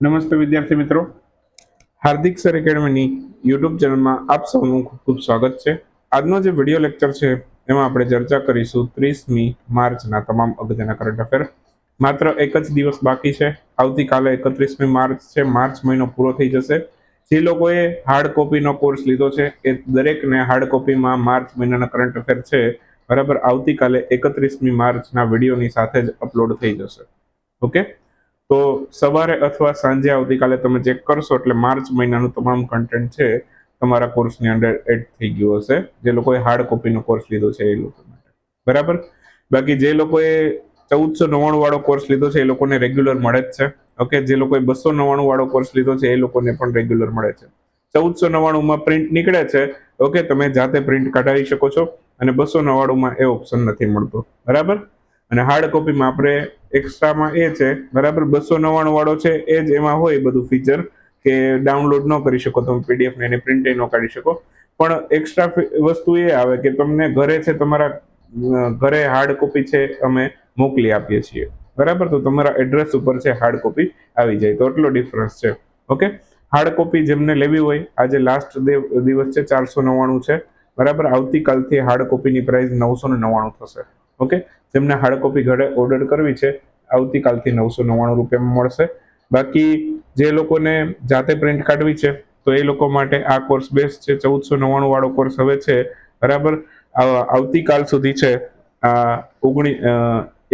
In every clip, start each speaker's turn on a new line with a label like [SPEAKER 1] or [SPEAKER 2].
[SPEAKER 1] નમસ્તે વિદ્યાર્થી મિત્રો. હાર્દિક સર એકેડમીની યુટ્યુબ ચેનલમાં આપ સૌનું ખૂબ ખૂબ સ્વાગત છે. આજનો જે વીડિયો લેક્ચર છે, એમાં આપણે ચર્ચા કરીશું ત્રીસમી માર્ચના તમામ અગત્યના કરંટ અફેર માત્ર એક જ દિવસ બાકી છે. આવતીકાલે એકત્રીસમી માર્ચ છે. માર્ચ મહિનો પૂરો થઈ જશે. જે લોકોએ હાર્ડ કોપીનો કોર્સ લીધો છે, એ દરેકને હાર્ડ કોપીમાં માર્ચ મહિનાના કરંટ અફેર છે. બરાબર, આવતીકાલે એકત્રીસમી માર્ચના વિડીયોની સાથે જ અપલોડ થઈ જશે. ઓકે? તો સવારે અથવા સાંજે આવતીકાલે તમે ચેક કરશો એટલે માર્ચ મહિનાનું તમામ કન્ટેન્ટ છે, તમારા કોર્સની અંડર એડ થઈ ગયું હશે. જે લોકોએ હાર્ડ કોપીનો કોર્સ લીધો છે એ લોકો માટે. બરાબર? બાકી જે લોકોએ ચૌદસો નવ્વાણું વાળો કોર્સ લીધો છે એ લોકોને રેગ્યુલર મળે જ છે. ઓકે? જે લોકોએ બસો નવ્વાણું વાળો કોર્સ લીધો છે એ લોકોને પણ રેગ્યુલર મળે છે. ચૌદસો નવ્વાણુંમાં પ્રિન્ટ નીકળે છે, ઓકે? તમે જાતે પ્રિન્ટ કઢાવી શકો છો અને બસો નવ્વાણુંમાં એ ઓપ્શન નથી મળતો. બરાબર? અને હાર્ડ કોપીમાં આપણે એક્સ્ટ્રામાં એ છે, બરાબર? બસો નવ્વાણું વાળો છે, એ જ એમાં હોય બધું ફીચર કે ડાઉનલોડ ન કરી શકો તમે પીડીએફને એને પ્રિન્ટ ન કાઢી શકો. પણ એક્સ્ટ્રા વસ્તુ એ આવે કે તમને ઘરે છે, તમારા ઘરે હાર્ડ કોપી છે, અમે મોકલી આપીએ છીએ. બરાબર? તો તમારા એડ્રેસ ઉપર છે હાર્ડ કોપી આવી જાય. તો એટલો ડિફરન્સ છે. ઓકે હાર્ડ કોપી જેમને લેવી હોય, આજે લાસ્ટ દિવસ છે, ચારસો નવ્વાણું છે. બરાબર? આવતીકાલથી હાર્ડ કોપીની પ્રાઇસ નવસો ને નવ્વાણું થશે. ઓકે? જેમને હાર્ડ કોપી ઘરે ઓર્ડર કરવી છે, આવતીકાલથી નવસો નવ્વાણું રૂપિયામાં મળશે. બાકી જે લોકોને જાતે પ્રિન્ટ કાઢવી છે, તો એ લોકો માટે આ કોર્સ બેસ્ટ છે. ચૌદસો નવ્વાણું વાળો કોર્સ હવે છે, બરાબર? આવતીકાલ સુધી છે, આ ઓગણી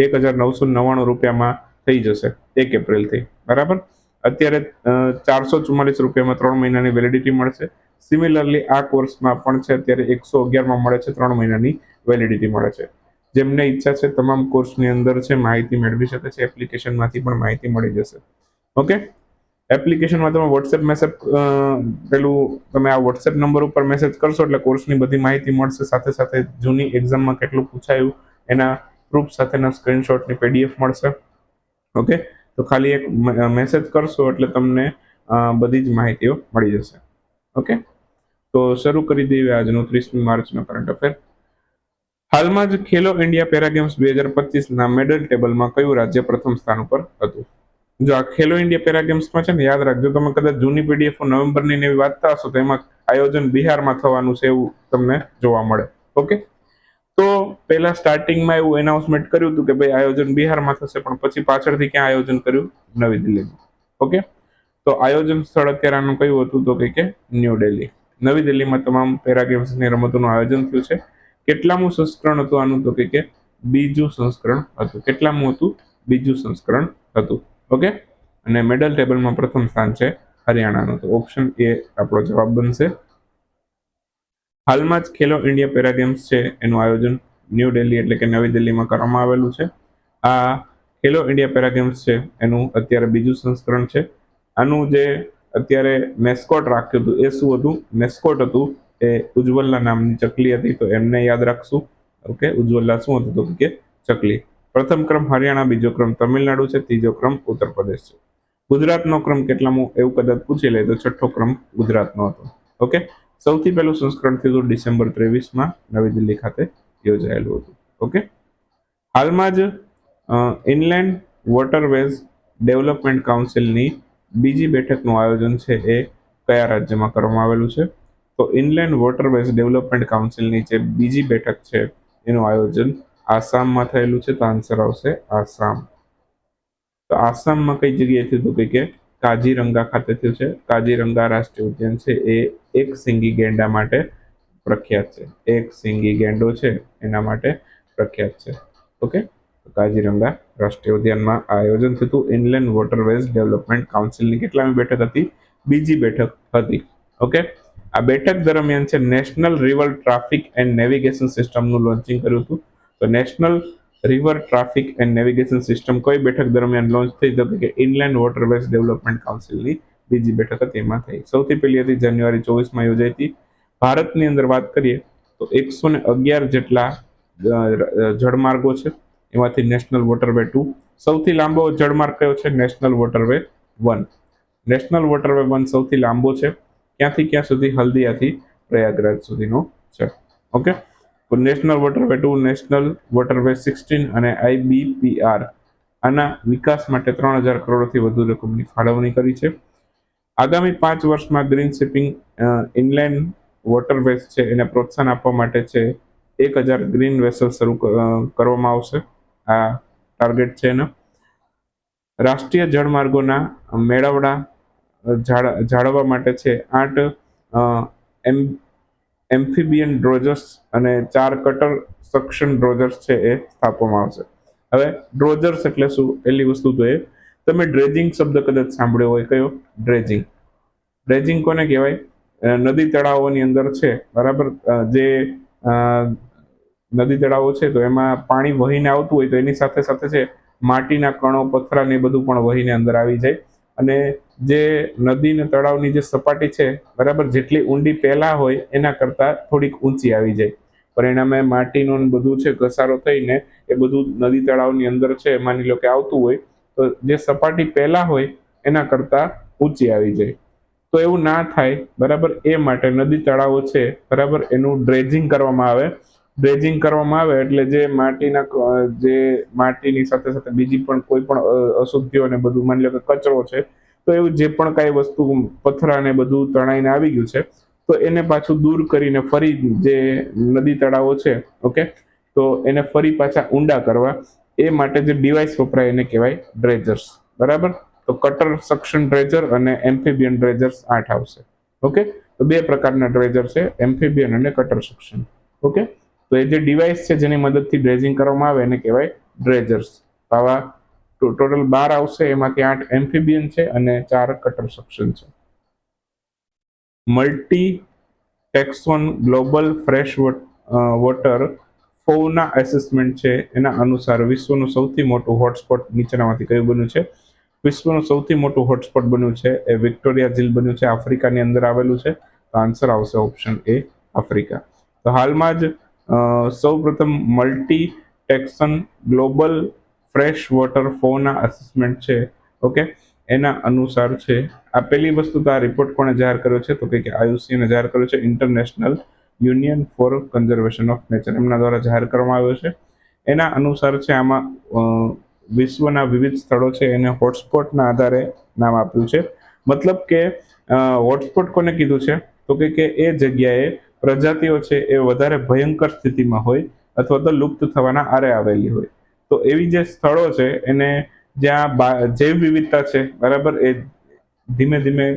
[SPEAKER 1] એક હજાર નવસો નવ્વાણું રૂપિયામાં થઈ જશે, એક એપ્રિલથી, બરાબર? અત્યારે ચારસો ચુમ્માલીસ રૂપિયામાં ત્રણ મહિનાની વેલિડિટી મળશે. સિમિલરલી આ કોર્સમાં પણ છે, અત્યારે એકસો અગિયારમાં મળે છે, ત્રણ મહિનાની વેલિડિટી મળે છે. જેમને ઈચ્છા છે, તમામ કોર્સની અંદર છે, માહિતી મેળવી શકે છે એપ્લિકેશનમાંથી પણ માહિતી મળી જશે. ઓકે એપ્લિકેશનમાં તમે વોટ્સએપ મેસેજ પેલું તમે આ વોટ્સએપ નંબર ઉપર મેસેજ કરશો એટલે કોર્સની બધી માહિતી મળશે. સાથે સાથે જૂની એક્ઝામમાં કેટલું પૂછાયું, એના પ્રૂફ સાથેના સ્ક્રીનશોટની પીડીએફ મળશે. ઓકે તો ખાલી એક મેસેજ કરશો એટલે તમને બધી જ માહિતીઓ મળી જશે. ઓકે તો શરૂ કરી દઈએ આજનું ત્રીસમી માર્ચનો કરંટ અફેર હાલમાં જ ખેલો ઇન્ડિયા પેરા ગેમ્સ બે હજાર પચીસના મેડલ ટેબલમાં કયું રાજ્ય પ્રથમ સ્થાન ઉપર હતું? જો આ ખેલો ઇન્ડિયા પેરા ગેમ્સમાં છે ને, યાદ રાખજો, તમે કદાચ જૂની પીડીએફ નવેમ્બરની એવી વાંચતા હશો, તો એમાં આયોજન બિહારમાં થવાનું છે એવું તમને જોવા મળે. ઓકે? તો પહેલા સ્ટાર્ટિંગમાં એવું એનાઉન્સમેન્ટ કર્યું હતું કે ભાઈ આયોજન બિહારમાં થશે, પણ પછી પાછળથી ક્યાં આયોજન કર્યું? નવી દિલ્હીમાં. ઓકે? તો આયોજન સ્થળ અત્યારે આનું કયું હતું તો કે ન્યૂ દિલ્હી. નવી દિલ્હીમાં તમામ પેરા ગેમ્સની રમતોનું આયોજન થયું છે. કેટલામું સંસ્કરણ હતું આનું તો કે બીજું સંસ્કરણ હતું. કેટલામું હતું? બીજું સંસ્કરણ હતું. ઓકે? અને મેડલ ટેબલમાં પ્રથમ સ્થાન છે હરિયાણાનું. તો ઓપ્શન એ આપણો જવાબ બનશે. હાલમાં જ ખેલો ઇન્ડિયા પેરા ગેમ્સ છે એનું આયોજન ન્યૂ દિલ્હી એટલે કે નવી દિલ્હીમાં કરવામાં આવેલું છે. આ ખેલો ઇન્ડિયા પેરા ગેમ્સ છે એનું અત્યારે બીજું સંસ્કરણ છે. આનું જે અત્યારે મેસ્કોટ રાખ્યું હતું એ શું હતું? મેસ્કોટ હતું એ ઉજ્જવલના નામની ચકલી હતી તો એમને યાદ રાખશું. ઓકે ઉજ્જવલા શું હતું તો કે ચકલી. પ્રથમ ક્રમ હરિયાણા, બીજો ક્રમ તમિલનાડુ છે, ત્રીજો ક્રમ ઉત્તર પ્રદેશ છે. ગુજરાતનો ક્રમ કેટલામો એવું કદાચ પૂછી લે તો છઠ્ઠો ક્રમ ગુજરાતનો હતો. ઓકે, સૌથી પહેલું સંસ્કરણ થયું હતું ડિસેમ્બર ત્રેવીસમાં, નવી દિલ્હી ખાતે યોજાયેલું હતું. ઓકે, હાલમાં જ ઇનલેન્ડ વોટરવેઝ ડેવલપમેન્ટ કાઉન્સિલની બીજી બેઠકનું આયોજન છે એ કયા રાજ્યમાં કરવામાં આવેલું છે? તો ઇનલેન્ડ વોટર વેઝ ડેવલપમેન્ટ કાઉન્સિલની જે બીજી બેઠક છે, એનું આયોજન આસામમાં થયેલું છે, તો આન્સર આવશે આસામ. તો આસામમાં કઈ જગ્યાએ થયું હતું? કે કાજીરંગા ખાતે થયું છે. કાજીરંગા રાષ્ટ્રીય ઉદ્યાન છે. એ એક સિંગી ગેંડા માટે પ્રખ્યાત છે. એક સિંગી ગેંડો છે, એના માટે પ્રખ્યાત છે. ઓકે? કાજીરંગા રાષ્ટ્રીય ઉદ્યાનમાં આયોજન થયું હતું. ઇનલેન્ડ વોટરવેઝ ડેવલપમેન્ટ કાઉન્સિલની કેટલામી બેઠક હતી? બીજી બેઠક હતી. ઓકે? આ બેઠક દરમિયાન છે national river traffic and navigation સિસ્ટમનું લોન્ચિંગ કર્યું હતું. તો national river traffic and navigation system કઈ બેઠક દરમિયાન લોન્ચ થઈ તો કે ઇનલેન્ડ વોટરવેઝ ડેવલપમેન્ટ કાઉન્સિલની બીજી બેઠક હતી, એમાં થઈ. સૌથી પહેલી હતી જાન્યુઆરી ચોવીસમાં યોજાઈ હતી. ભારતની અંદર વાત કરીએ તો એકસો ને અગિયાર જેટલા જળમાર્ગો છે, એમાંથી નેશનલ વોટરવે ટુ સૌથી લાંબો જળમાર્ગ કયો છે? National waterway one national waterway one સૌથી લાંબો છે. ક્યાંથી ક્યાં સુધી હલ્દિયાથી પ્રયાગરાજ સુધીનો છે. ઓકે? તો national waterway two, national waterway sixteen અને આઈબીપીઆર આના વિકાસ માટે ત્રણ હજાર કરોડથી વધુ રકમની ફાળવણી કરી છે. આગામી પાંચ વર્ષમાં ગ્રીન શિપિંગ ઇનલેન્ડ વોટરવેઝ છે એને પ્રોત્સાહન આપવા માટે છે એક હજાર ગ્રીન વેસલ શરૂ કરવામાં આવશે. આ ટાર્ગેટ છે એનો. રાષ્ટ્રીય જળમાર્ગોના મેળવડા જાળવવા માટે છે. આઠ એમ, એમ્ફિબિયન ડ્રોજર્સ અને ચાર કટર સક્શન ડ્રોજર્સ છે એ સ્થાપવામાં આવશે. હવે ડ્રોજર્સ એટલે શું? પહેલી વસ્તુ તો એ, તમે ડ્રેજિંગ શબ્દ કદાચ સાંભળ્યો હોય, કયો? ડ્રેજિંગ. ડ્રેજિંગ કોને કહેવાય? નદી તળાવોની અંદર છે, બરાબર? જે નદી તળાવો છે, તો એમાં પાણી વહીને આવતું હોય તો એની સાથે સાથે છે, માટીના કણો પથરા ને બધું પણ વહીને અંદર આવી જાય. અને જે નદી ને તળાવની જે સપાટી છે, બરાબર જેટલી ઊંડી પહેલા હોય, એના કરતાં થોડીક ઊંચી આવી જાય. પરિણામે માટીનો બધું છે, ઘસારો થઈને એ બધું નદી તળાવની અંદર છે, માની લો કે આવતું હોય, તો જે સપાટી પહેલા હોય, એના કરતાં ઊંચી આવી જાય. તો એવું ના થાય, બરાબર? એ માટે નદી તળાવો છે, બરાબર? એનું ડ્રેજિંગ કરવામાં આવે. ડ્રેજિંગ કરવામાં આવે એટલે જે માટીના જે માટીની સાથે સાથે બીજી પણ કોઈ પણ અશુદ્ધિઓ ને બધું, માની લો કે કચરો છે તો એવું જે પણ કાંઈ વસ્તુ પથરા ને બધું તણાઈને આવી ગયું છે, તો એને પાછું દૂર કરીને ફરી જે નદી તળાવો છે, ઓકે, તો એને ફરી પાછા ઊંડા કરવા. એ માટે જે ડિવાઇસ વપરાય એને કહેવાય ડ્રેજર્સ. બરાબર? તો કટર સક્શન ડ્રેજર અને એમ્ફિબિયન ડ્રેજર્સ આઠ આવશે. ઓકે? તો બે પ્રકારના ડ્રેજર છે, એમ્ફિબિયન અને કટર સક્શન. ઓકે? તો એ જે ડિવાઇસ છે જેની મદદથી ડ્રેજિંગ કરવામાં આવે એને કહેવાય ડ્રેજર્સ. આવા ટોટલ બાર આવશે, એમાંથી આઠ એમ્ફિબિયન છે અને ચાર કટર સક્શન છે. Multi taxon global fresh water fauna assessment છે. એના અનુસાર વિશ્વનું સૌથી મોટું હોટસ્પોટ નીચેનામાંથી કયું બન્યું છે? વિશ્વનું સૌથી મોટું હોટસ્પોટ બન્યું છે એ વિક્ટોરિયા ઝીલ બન્યું છે, આફ્રિકાની અંદર આવેલું છે. તો આન્સર આવશે ઓપ્શન એ, આફ્રિકા. તો હાલમાં જ સૌ પ્રથમ multi taxon global fresh water fauna assessment છે, ઓકે? એના અનુસાર છે, આ પહેલી વસ્તુ તો આ રિપોર્ટ કોણે જાહેર કર્યો છે? તો કે આયુસીએને જાહેર કર્યો છે international union for conservation of nature એમના દ્વારા જાહેર કરવામાં આવ્યો છે. એના અનુસાર છે, આમાં વિશ્વના વિવિધ સ્થળો છે, એને હોટસ્પોટના આધારે નામ આપ્યું છે. મતલબ કે હોટસ્પોટ કોને કીધું છે? તો કે કે એ જગ્યાએ પ્રજાતિઓ છે, એ વધારે ભયંકર સ્થિતિમાં હોય અથવા તો લુપ્ત થવાના આરે આવેલી હોય. તો એવી જે સ્થળો છે, એને જ્યાં જૈવ વિવિધતા છે, બરાબર, એ ધીમે ધીમે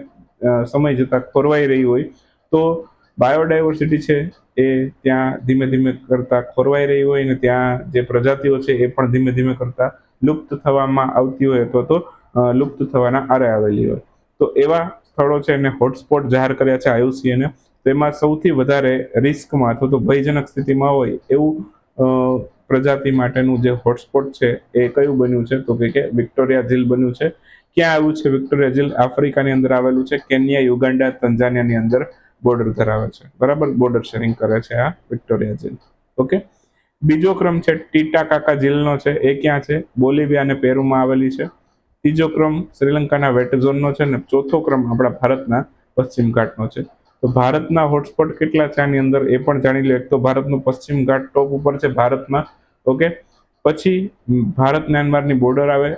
[SPEAKER 1] સમય જતાં ખોરવાઈ રહી હોય, તો બાયોડાયવર્સિટી છે, એ ત્યાં ધીમે ધીમે કરતા ખોરવાઈ રહી હોય ને ત્યાં જે પ્રજાતિઓ છે, એ પણ ધીમે ધીમે કરતા લુપ્ત થવામાં આવતી હોય અથવા તો લુપ્ત થવાના આરે આવેલી હોય. તો એવા સ્થળો છે, એને હોટસ્પોટ જાહેર કર્યા છે આયુસીએને તેમાં સૌથી વધારે રિસ્કમાં અથવા તો ભયજનક સ્થિતિમાં હોય એવું પ્રજાતિ માટેનું જે હોટસ્પોટ છે એ કયું બન્યું છે? તો કે વિક્ટોરિયા ઝીલ બન્યું છે. ક્યાં આવ્યું છે? વિક્ટોરિયા ઝીલ આફ્રિકાની અંદર આવેલું છે. કેન્યા, યુગાન્ડા તંજાનિયાની અંદર બોર્ડર ધરાવે છે. બરાબર? બોર્ડર શેરિંગ કરે છે આ વિક્ટોરિયા ઝીલ. ઓકે? બીજો ક્રમ છે ટીટા કાકા ઝીલનો છે. એ ક્યાં છે? બોલિવિયા અને પેરુમાં આવેલી છે. ત્રીજો ક્રમ શ્રીલંકાના વેટ ઝોનનો છે ને ચોથો ક્રમ આપણા ભારતના પશ્ચિમ ઘાટનો છે. તો ભારતના હોટસ્પોટ કેટલા છે આની અંદર એ પણ જાણી લો એક તો ભારતનું પશ્ચિમ ઘાટ ટોપ ઉપર છે ભારતમાં ઓકે પછી ભારત મ્યાનમારની બોર્ડર આવે,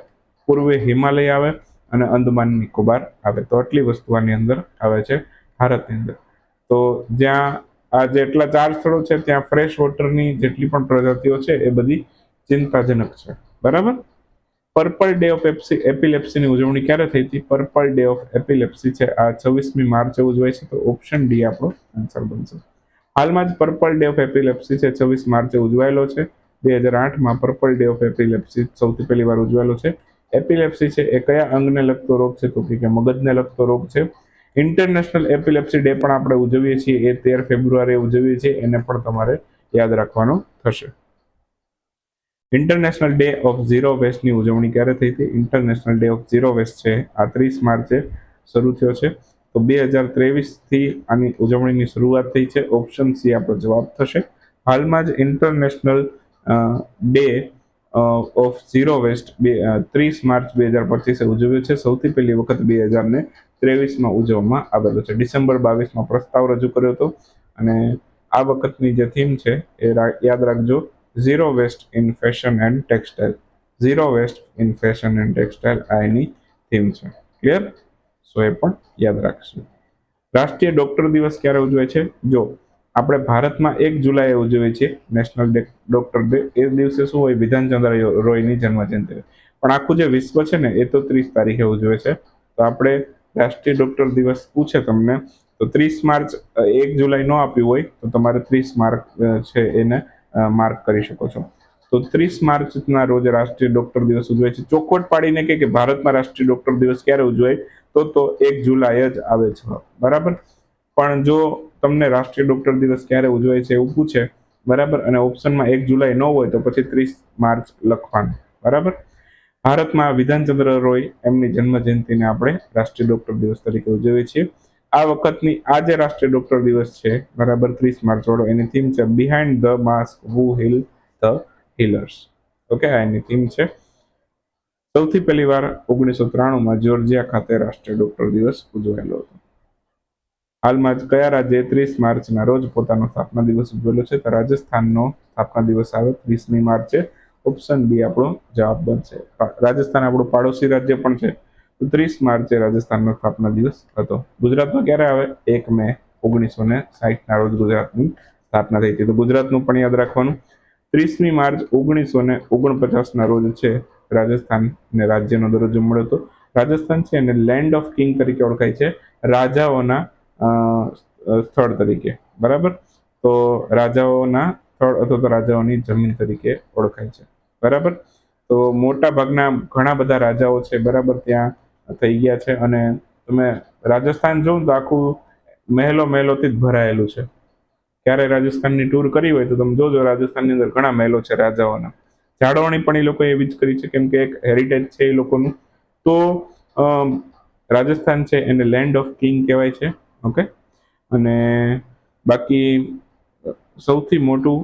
[SPEAKER 1] પૂર્વે હિમાલય આવે અને અંદમાન નિકોબાર આવે. તો આટલી વસ્તુ આની અંદર આવે છે ભારતની અંદર. તો જ્યાં આ જેટલા ચાર સ્થળો છે, ત્યાં ફ્રેશ વોટરની જેટલી પણ પ્રજાતિઓ છે, એ બધી ચિંતાજનક છે. બરાબર? પર્પલ ડે ઓફ એપ્સી એપિલેપ્સીની ઉજવણી ક્યારે થઈ હતી? પર્પલ ડે ઓફ એપિલેપ્સી છે. આ છવ્વીસમી માર્ચે ઉજવાય છે, તો ઓપ્શન ડી આપણો આન્સર બનશે. હાલમાં જ પર્પલ ડે ઓફ એપિલેપ્સી છે, છવ્વીસ માર્ચે ઉજવાયેલો છે. બે હજાર આઠમાં પર્પલ ડે ઓફ એપિલેપ્સી સૌથી પહેલી વાર ઉજવાયેલો છે. એપિલેપ્સી છે, એ કયા અંગને લગતો રોગ છે? તો કે મગજને લગતો રોગ છે. ઇન્ટરનેશનલ એપિલેપ્સી ડે પણ આપણે ઉજવીએ છીએ, એ તેર ફેબ્રુઆરીએ ઉજવીએ છીએ, એને પણ તમારે યાદ રાખવાનું થશે. ઇન્ટરનેશનલ ડે ઓફ ઝીરો વેસ્ટની ઉજવણી ક્યારે થઈ હતી? International day of zero waste છે. આ ત્રીસ માર્ચે શરૂ થયો છે. તો બે હજાર ત્રેવીસથી આની ઉજવણીની શરૂઆત થઈ છે. ઓપ્શન સી આપણો જવાબ થશે. હાલમાં જ international day of zero waste બે ત્રીસ માર્ચ બે હજાર પચીસે ઉજવ્યો છે. સૌથી પહેલી વખત બે હજાર ને ત્રેવીસમાં ઉજવવામાં આવેલો છે. ડિસેમ્બર બાવીસમાં પ્રસ્તાવ રજૂ કર્યો હતો. અને આ વખતની જે થીમ છે, એ યાદ રાખજો. Zero waste in fashion and textile zero waste in fashion and textile આ એની થીમ છે. ક્લિયર સો એ પણ યાદ રાખશું. રાષ્ટ્રીય ડોક્ટર દિવસ ક્યારે ઉજવાય છે? જો, આપણે ભારતમાં એક જુલાઈએ ઉજવીએ છીએ નેશનલ ડોક્ટર ડે એ દિવસે શું હોય? વિધાનચંદ્ર રોયની જન્મજયંતિ પણ આખું જે વિશ્વ છે ને, એ તો ત્રીસ તારીખે ઉજવે છે. તો આપણે રાષ્ટ્રીય ડોક્ટર દિવસ પૂછે તમને, તો ત્રીસ માર્ચ એક જુલાઈ ન આપ્યું હોય, તો તમારે ત્રીસ માર્ક છે એને માર્ક કરી શકો છો. તો ત્રીસ માર્ચના રોજ રાષ્ટ્રીય ડોક્ટર દિવસ ઉજવાય છે. ચોખવટ પાડીને કે ભારતમાં રાષ્ટ્રીય ડોક્ટર દિવસ ક્યારે ઉજવાય? તો તો એક જુલાઈ જ આવે છે. બરાબર? પણ જો તમને રાષ્ટ્રીય ડોક્ટર દિવસ ક્યારે ઉજવાય છે એવું પૂછે, બરાબર? અને ઓપ્શનમાં એક જુલાઈ ન હોય તો પછી ત્રીસ માર્ચ લખવાનું. બરાબર? ભારતમાં વિધાનચંદ્ર રોય એમની જન્મ જયંતિને આપણે રાષ્ટ્રીય ડોક્ટર દિવસ તરીકે ઉજવીએ છીએ. આ વખતની આ જે રાષ્ટ્રીય ડોક્ટર દિવસ છે. બરાબર ત્રીસ માર્ચ વાળો એની થીમ છે behind the mask who heal the healers okay આ એની થીમ છે. સૌથી પહેલી વાર ઓગણીસો ત્રાણુંમાં જોર્જિયા ખાતે રાષ્ટ્રીય ડોક્ટર દિવસ ઉજવાયેલો હતો. હાલમાં જ કયા રાજ્યે ત્રીસ માર્ચના રોજ પોતાનો સ્થાપના દિવસ ઉજવેલો છે? તો રાજસ્થાનનો સ્થાપના દિવસ આવે ત્રીસમી માર્ચે. ઓપ્શન બી આપણો જવાબ બનશે. રાજસ્થાન આપણું પાડોશી રાજ્ય પણ છે. ત્રીસ માર્ચે રાજસ્થાનનો સ્થાપના દિવસ હતો. ગુજરાતમાં ક્યારે આવે? એક મે ઓગણીસો ને સાહીઠના રોજ ગુજરાતની સ્થાપના થઈ હતી. તો ગુજરાતનું પણ યાદ રાખવાનું. ત્રીસમી માર્ચ ઓગણીસો ને ઓગણપચાસના રોજ છે રાજસ્થાનને રાજ્યનો દરજ્જો મળ્યો હતો. રાજસ્થાન છે એને લેન્ડ ઓફ કિંગ તરીકે ઓળખાય છે. રાજાઓના સ્થળ તરીકે. બરાબર? તો રાજાઓના સ્થળ અથવા તો રાજાઓની જમીન તરીકે ઓળખાય છે. બરાબર? તો મોટા ભાગના ઘણા બધા રાજાઓ છે. બરાબર? ત્યાં થઈ ગયા છે અને તમે રાજસ્થાન જોઉં તો આખું મહેલો મહેલોથી જ ભરાયેલું છે. ક્યારે રાજસ્થાનની ટૂર કરી હોય તો તમે જોજો, રાજસ્થાનની અંદર ઘણા મહેલો છે રાજાઓના. જાળવણી પણ એ લોકો એવી જ કરી છે કેમ કે એક હેરિટેજ છે એ લોકોનું. તો રાજસ્થાન છે એને લેન્ડ ઓફ કિંગ કહેવાય છે ઓકે અને બાકી સૌથી મોટું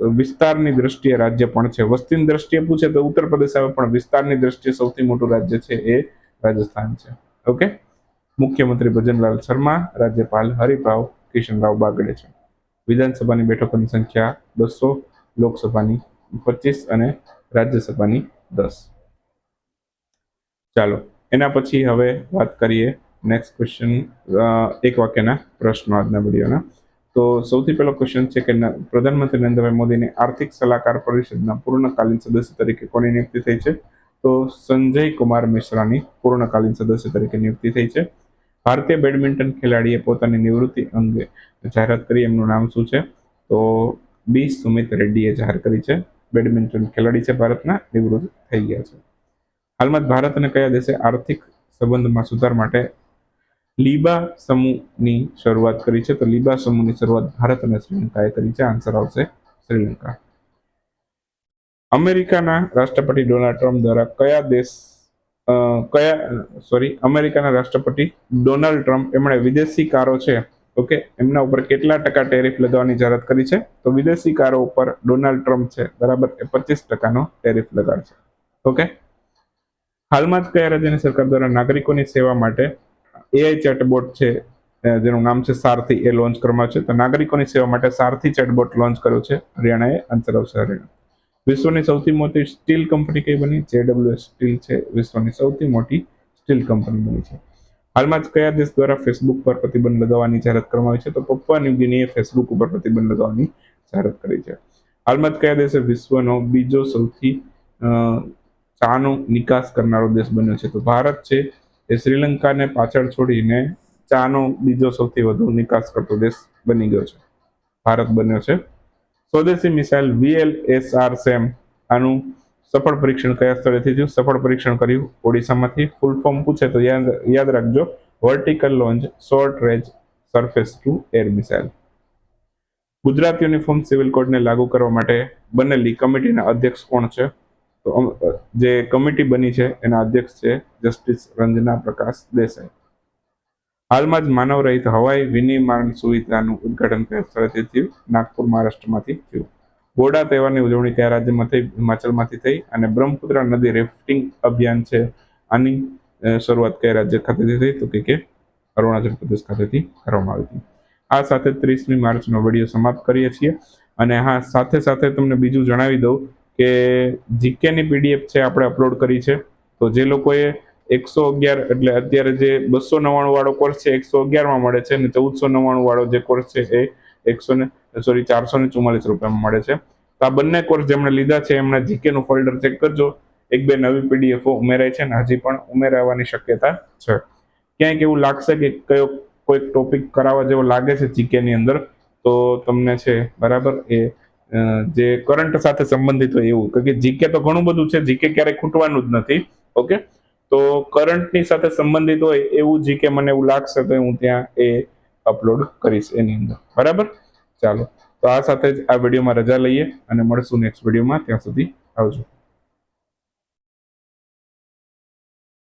[SPEAKER 1] વિસ્તારની દ્રષ્ટિએ રાજ્ય પણ છે. વસ્તીની દ્રષ્ટિએ પૂછે તો ઉત્તર પ્રદેશ આવે પણ વિસ્તારની દ્રષ્ટિએ સૌથી મોટું રાજ્ય છે એ રાજસ્થાન છે. ઓકે મુખ્યમંત્રી ભજનલાલ શર્મા, રાજ્યપાલ હરિભાવ કિશનરાવ બાગડે છે. વિધાનસભાની બેઠકોની સંખ્યા બસો, લોકસભાની પચીસ અને રાજ્યસભાની દસ. ચાલો, એના પછી હવે વાત કરીએ નેક્સ્ટ ક્વેશ્ચન એક વાક્યના પ્રશ્નો આજના વિડીયોના. તો સૌથી પહેલો ક્વેશ્ચન છે કે પ્રધાનમંત્રી નરેન્દ્રભાઈ મોદીની આર્થિક સલાહકાર પરિષદના પૂર્ણકાલીન સદસ્ય તરીકે કોની નિયુક્તિ થઈ છે? તો સંજય કુમાર મિશ્રાની પૂર્ણકાલીન સદસ્ય તરીકે નિયુક્તિ થઈ છે. ભારતીય બેડમિન્ટન ખેલાડીએ પોતાની નિવૃત્તિ અંગે જાહેરાત કરી. એમનું નામ શું છે? તો બી. સુમિત રેડ્ડીએ જાહેર કરી છે. બેડમિન્ટન ખેલાડી છે ભારતના, નિવૃત્ત થઈ ગયા છે. હાલમાં ભારત અને કયા દેશે આર્થિક સંબંધમાં સુધાર માટે લીબા સમૂહની શરૂઆત કરી છે? તો લીબા સમૂહની શરૂઆત ભારત અને શ્રીલંકાએ કરી છે. આન્સર આવશે શ્રીલંકા. અમેરિકાના રાષ્ટ્રપતિ ડોનાલ્ડ ટ્રમ્પ દ્વારા કયા દેશ કયા, સોરી, અમેરિકાના રાષ્ટ્રપતિ ડોનાલ્ડ ટ્રમ્પ, એમણે વિદેશી કારો છે, ઓકે, એમના ઉપર કેટલા ટકા ટેરિફ લગાવવાની જાહેરાત કરી છે? તો વિદેશી કારો ઉપર ડોનાલ્ડ ટ્રમ્પ છે, બરાબર, એ પચીસ ટકાનો ટેરિફ લગાડશે, ઓકે? હાલમાં જ કયા રાજ્યની સરકાર દ્વારા નાગરિકોની સેવા માટે એઆઈ ચેટબોટ છે જેનું નામ છે સારથી, એ લોન્ચ કરવામાં છે. તો નાગરિકોની સેવા માટે સારથી ચેટબોટ લોન્ચ કર્યું છે, હરિયાણાએ, આન્સર આવશે હરિયાણા વિશ્વની સૌથી મોટી સ્ટીલ કંપની કઈ બની? જેડબ્લ્યુએસ સ્ટીલ છે. વિશ્વની સૌથી મોટી સ્ટીલ કંપની બની છે. હાલમાં જ કયા દેશ દ્વારા ફેસબુક પર પ્રતિબંધ લગાવવાની જાહેરાત કરવામાં આવી છે? તો પપ્પા ન્યુગિનીએ ફેસબુક ઉપર પ્રતિબંધ લગાવવાની જાહેરાત કરી છે. હાલમાં જ કયા દેશે વિશ્વનો બીજો સૌથી ચાનો નિકાસ કરનારો દેશ બન્યો છે? તો ભારત છે. એ શ્રીલંકાને પાછળ છોડીને ચાનો બીજો સૌથી વધુ નિકાસ કરતો દેશ બની ગયો છે. ભારત બન્યો છે. સ્વદેશી મિસાઇલ વીએલએસઆર સેમ આનું સફળ પરીક્ષણ કયા સ્થળેથી થયું? સફળ પરીક્ષણ કર્યું ઓડિશામાંથી? ફૂલ ફોર્મ પૂછે તો યાદ યાદ રાખજો. Vertical launch, short range, surface to air missile. Gujarat uniform civil કોડને લાગુ કરવા માટે બનેલી કમિટીના અધ્યક્ષ કોણ છે? તો જે કમિટી બની છે, એના અધ્યક્ષ છે જસ્ટિસ રંજના પ્રકાશ દેસાઈ. હાલમાં જ માનવ રહિત હવાઈ વિનિર્માણ સુવિધાનું ઉદ્ઘાટન સ્થળેથી થયું. નાગપુર મહારાષ્ટ્રમાંથી થયું. બોડા તહેવારની ઉજવણી કયા રાજ્યમાં થઈ, હિમાચલમાંથી થઈ અને બ્રહ્મપુત્રા નદી રેફ્ટિંગ અભિયાન છે આની શરૂઆત કયા રાજ્ય ખાતેથી થઈ તો કે કે અરુણાચલ પ્રદેશ ખાતેથી કરવામાં આવી હતી. આ સાથે ત્રીસમી માર્ચનો વીડિયો સમાપ્ત કરીએ છીએ અને હા, સાથે સાથે તમને બીજું જણાવી દઉં કે જીકેની પીડીએફ છે, આપણે અપલોડ કરી છે. તો જે લોકોએ એકસો અગિયાર એટલે અત્યારે જે બસો નવ્વાણું વાળો કોર્સ છે એકસો અગિયારમાં મળે છે અને ચૌદસો નવ્વાણું વાળો જે કોર્સ છે એ એકસો ને સોરી ચારસો ને ચુમ્માલીસ રૂપિયામાં મળે છે. તો આ બંને કોર્સ જેમણે લીધા છે એમના જીકેનું ફોલ્ડર ચેક કરજો. એક બે નવી પીડીએફો ઉમેરાય છે ને હજી પણ ઉમેરાવાની શક્યતા છે. ક્યાંક એવું લાગશે કે કયો કોઈક ટોપિક કરાવવા જેવો લાગે છે જીકેની અંદર, તો તમને છે, બરાબર, એ જે કરંટ સાથે સંબંધિત હોય એવું. કે જીકે તો ઘણું બધું છે જીકે ક્યારેય ખૂટવાનું જ નથી, ઓકે? તો કરંટની સાથે સંબંધિત હોય એવું જીકે મને એવું લાગશે તો હું ત્યાં એ અપલોડ કરીશ એની અંદર. બરાબર? ચાલો. તો આ સાથે જ આ વિડીયોમાં રજા લઈએ અને મળશું નેક્સ્ટ વિડીયોમાં. ત્યાં સુધી આવજો.